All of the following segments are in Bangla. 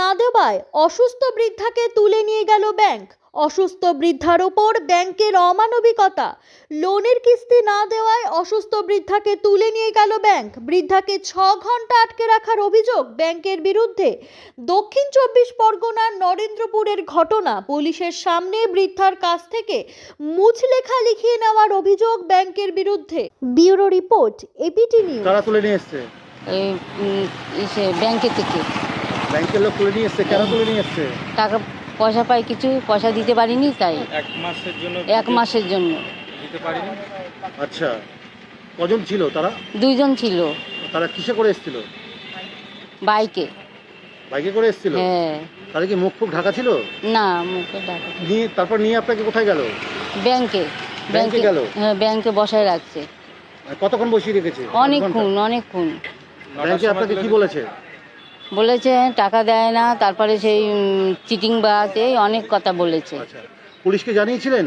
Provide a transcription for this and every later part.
না দেওয়ায় অসুস্থ বৃদ্ধাকে তুলে নিয়ে গেল ব্যাংক। অসুস্থ বৃদ্ধার ওপর ব্যাংকের অমানবিকতা। লোনের কিস্তি না দেওয়ায় অসুস্থ বৃদ্ধাকে তুলে নিয়ে গেল ব্যাংক। বৃদ্ধাকে ছ ঘণ্টা আটকে রাখার অভিযোগ ব্যাংকের বিরুদ্ধে। দক্ষিণ চব্বিশ পরগনার নরেন্দ্রপুরের ঘটনা পুলিশের সামনে বৃদ্ধার কাছ থেকে মুচলেখা লিখিয়ে নেওয়ার অভিযোগ ব্যাংকের বিরুদ্ধে। Bureau report APT news. কারা তুলে নিয়ে এসছে? এই উম, ইসে ব্যাংকে থেকে। ব্যাংকের লোক তুলে নিয়ে এসছে কেন তুলে নিয়ে এসছে? টাকা পয়সা পাই কিছু পয়সা দিতে পারিনি তাই। এক মাসের জন্য এক মাসের জন্য। দিতে পারিনি? আচ্ছা কজন ছিল তারা? দুইজন ছিল। তারা কিসে করে এসেছিল? বাইকে। বাইকে করে এসেছিল? হ্যাঁ। তাদের কি মুখ ফুক ঢাকা ছিল? না মুখে টাকা নিয়ে তারপর নিয়ে আপনাকে কোথায় গেল? ব্যাংকে। ব্যাংকে গেল? হ্যাঁ ব্যাংকে বসায় রাখছে। কতক্ষণ বসিয়ে রেখেছে? অনেকক্ষণ অনেকক্ষণ। ব্যাংকে আপনাকে কি বলেছে? বলেছে টাকা দেয় না তারপরে সেই চিটিং বাজ এই অনেক কথা বলেছে। আচ্ছা পুলিশকে জানিয়েছিলেন?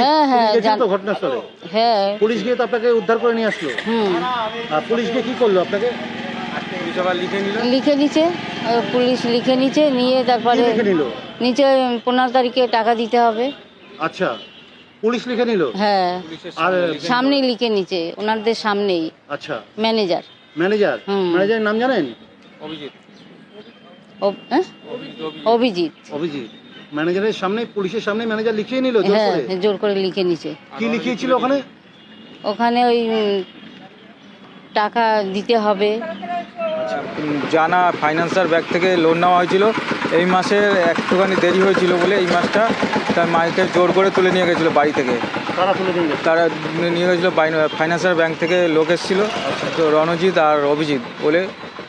হ্যাঁ, হ্যাঁ, ঘটনাস্থলে? হ্যাঁ। পুলিশ গিয়ে তো আপনাকে উদ্ধার করে নিয়ে আসলো? হুম। আর পুলিশ গিয়ে কি করল আপনাকে? লিখে পুলিশ লিখে নিচ্ছে নিয়ে তারপরে নিচে পনেরো তারিখে টাকা দিতে হবে। আচ্ছা পুলিশ লিখে নিল? হ্যাঁ। আর সামনেই লিখে নিচে ওনাদের সামনেই। আচ্ছা। ম্যানেজার। ম্যানেজার। ম্যানেজারের নাম জানেন? অভিজিৎ। হ্যাঁ? অভিজিৎ অভিজিৎ। অভিজিৎ। ম্যানেজারের সামনে পুলিশের সামনে ম্যানেজার লিখিয়ে নিল জোর হ্যাঁ করে? জোর করে লিখে নিচে কি লিখিয়েছিল ওখানে? ওখানে ওই টাকা দিতে হবে। জানা ফাইন্যান্সার ব্যাগ থেকে লোন নেওয়া হয়েছিল। এই মাসে একটুখানি দেরি হয়েছিল বলে এই মাসটা তার মাইকে জোর করে তুলে নিয়ে গেছিল বাড়ি থেকে। তারা নিয়ে গেছে গেছিল ফাইন্যান্সার ব্যাংক থেকে লোক এসেছিল। তো রণজিৎ আর অভিজিৎ বলে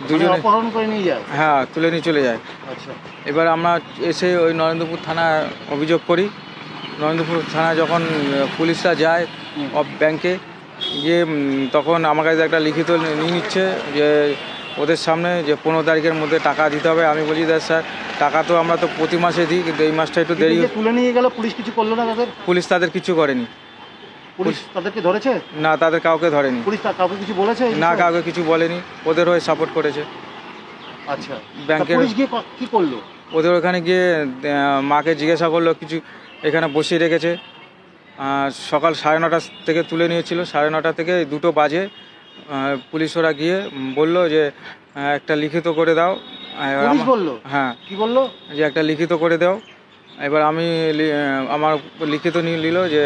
দুজনে অপহরণ করে নিয়ে যায়? হ্যাঁ তুলে নিয়ে চলে যায়। আচ্ছা। এবার আমরা এসে ওই নরেন্দ্রপুর থানায় অভিযোগ করি। নরেন্দ্রপুর থানায় যখন পুলিশরা যায় ব্যাংকে গিয়ে তখন আমার কাছে একটা লিখিত নিয়ে নিচ্ছে যে ওদের সামনে যে পনেরো তারিখের মধ্যে টাকা দিতে হবে। আমি বলি দেখ স্যার টাকা তো আমরা তো প্রতি মাসে দিই কিন্তু এই মাসটা একটু দেরি তুলে নিয়ে গেল পুলিশ কিছু করল না তাদের? পুলিশ তাদের কিছু করেনি। পুলিশ তাদেরকে ধরেছে? না তাদের কাউকে ধরেনি। পুলিশ তা- কাউকে কিছু বলেছে এই না বিষয়ে? কাউকে কিছু বলেনি। ওদের হয়ে সাপোর্ট করেছে। আচ্ছা। ব্যাংকের- তা পুলিশ গিয়ে ক- কি করল? ওদের ওখানে গিয়ে আহ, মাকে জিজ্ঞাসা করল কিছু এখানে বসিয়ে রেখেছে। আর সকাল সাড়ে নটা থেকে তুলে নিয়েছিল। সাড়ে নটা থেকে দুটো বাজে। আহ, পুলিশ ওরা গিয়ে বলল যে আহ, একটা লিখিত করে দাও। আর পুলিশ বলল? হ্যাঁ। কি বলল? যে একটা লিখিত করে দাও। এবার আমি লি- আমার লিখিত নিয়ে নিল যে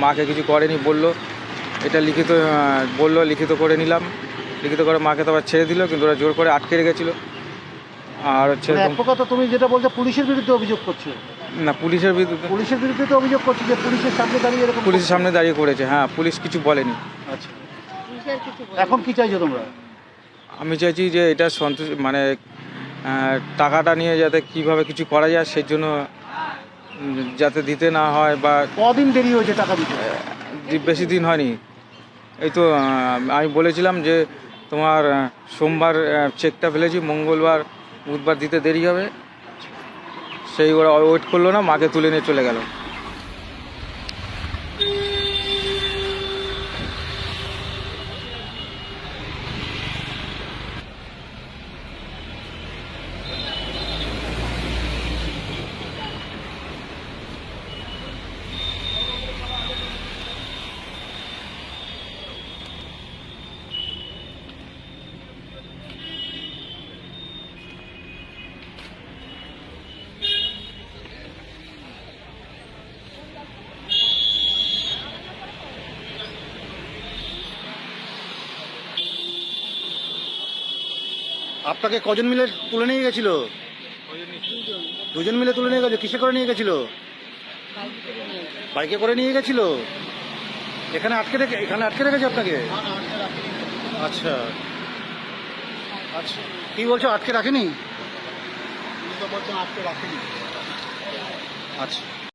মাকে কিছু করেনি বলল। এটা লিখিত বলল লিখিত করে নিলাম। লিখিত করে মাকে তো আবার ছেড়ে দিল কিন্তু ওরা জোর করে আটকে রেখেছিল। আর হচ্ছে মানে তো তুমি যেটা বলছো পুলিশের বিরুদ্ধে অভিযোগ করছ। না পুলিশের বিরুদ্ধে পুলিশের বিরুদ্ধে তো অভিযোগ করছ যে পুলিশের সামনে দাঁড়িয়ে এরকম পুলিশের সামনে দাঁড়িয়ে করেছে হ্যাঁ পুলিশ কিছু বলেনি। আচ্ছা। এখন কি চাইছো তোমরা? আমি চাইছি যে এটা সন্তোষ মানে টাকাটা নিয়ে যাতে কীভাবে কিছু করা যায় সেই জন্য যাতে দিতে না হয় বা কদিন দেরি হয়েছে টাকা দিতে? বেশি দিন হয়নি। এই তো আমি বলেছিলাম যে তোমার সোমবার চেকটা ফেলেছি মঙ্গলবার বুধবার দিতে দেরি হবে। সেই ওরা ওয়েট করল না মাকে তুলে নিয়ে চলে গেল। আপনাকে কজন মিলে তুলে নিয়ে গেছিল? দুজন মিলে তুলে নিয়ে গেছে কিসে করে নিয়ে গেছিল? বাইকে করে নিয়ে গেছিল? এখানে আটকে রেখে এখানে আটকে রেখেছে আপনাকে? আচ্ছা। আচ্ছা। কি বলছো, আটকে রাখেনি? আচ্ছা।